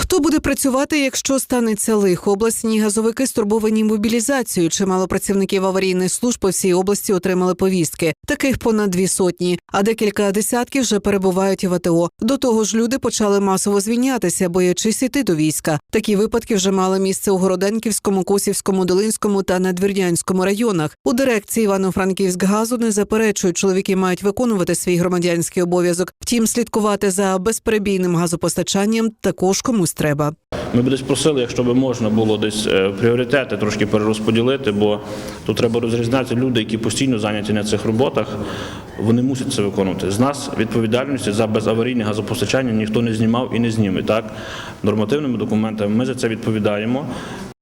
Хто буде працювати, якщо станеться лихо? Обласні газовики стурбовані мобілізацією. Чимало працівників аварійних служб по всій області отримали повістки. Таких понад дві сотні, а декілька десятків вже перебувають в АТО. До того ж, люди почали масово звільнятися, боячись іти до війська. Такі випадки вже мали місце у Городенківському, Косівському, Долинському та Надвірнянському районах. У дирекції Івано-Франківськгазу не заперечують, чоловіки мають виконувати свій громадянський обов'язок. Втім, слідкувати за безперебійним газопостачанням також комусь треба. Ми б десь просили, якщо б можна було десь е, пріоритети трошки перерозподілити, бо тут треба розрізняти люди, які постійно зайняті на цих роботах. Вони мусять це виконувати. З нас відповідальності за безаварійне газопостачання ніхто не знімав і не зніме. Так нормативними документами ми за це відповідаємо.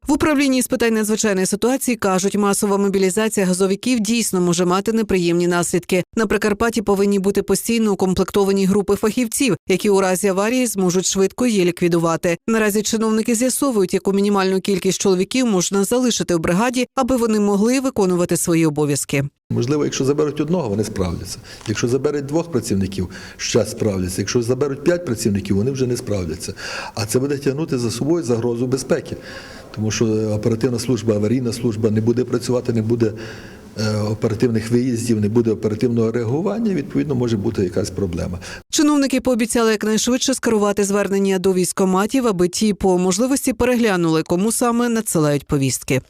В управлінні з питань надзвичайної ситуації кажуть, масова мобілізація газовиків дійсно може мати неприємні наслідки. На Прикарпатті повинні бути постійно укомплектовані групи фахівців, які у разі аварії зможуть швидко її ліквідувати. Наразі чиновники з'ясовують, яку мінімальну кількість чоловіків можна залишити в бригаді, аби вони могли виконувати свої обов'язки. Можливо, якщо заберуть одного, вони справляться. Якщо заберуть двох працівників, щас справляться. Якщо заберуть п'ять працівників, вони вже не справляться. А це буде тягнути за собою загрозу безпеки. Тому що оперативна служба, аварійна служба не буде працювати, не буде е, оперативних виїздів, не буде оперативного реагування, відповідно, може бути якась проблема. Чиновники пообіцяли якнайшвидше скерувати звернення до військоматів, аби ті по можливості переглянули, кому саме надсилають повістки.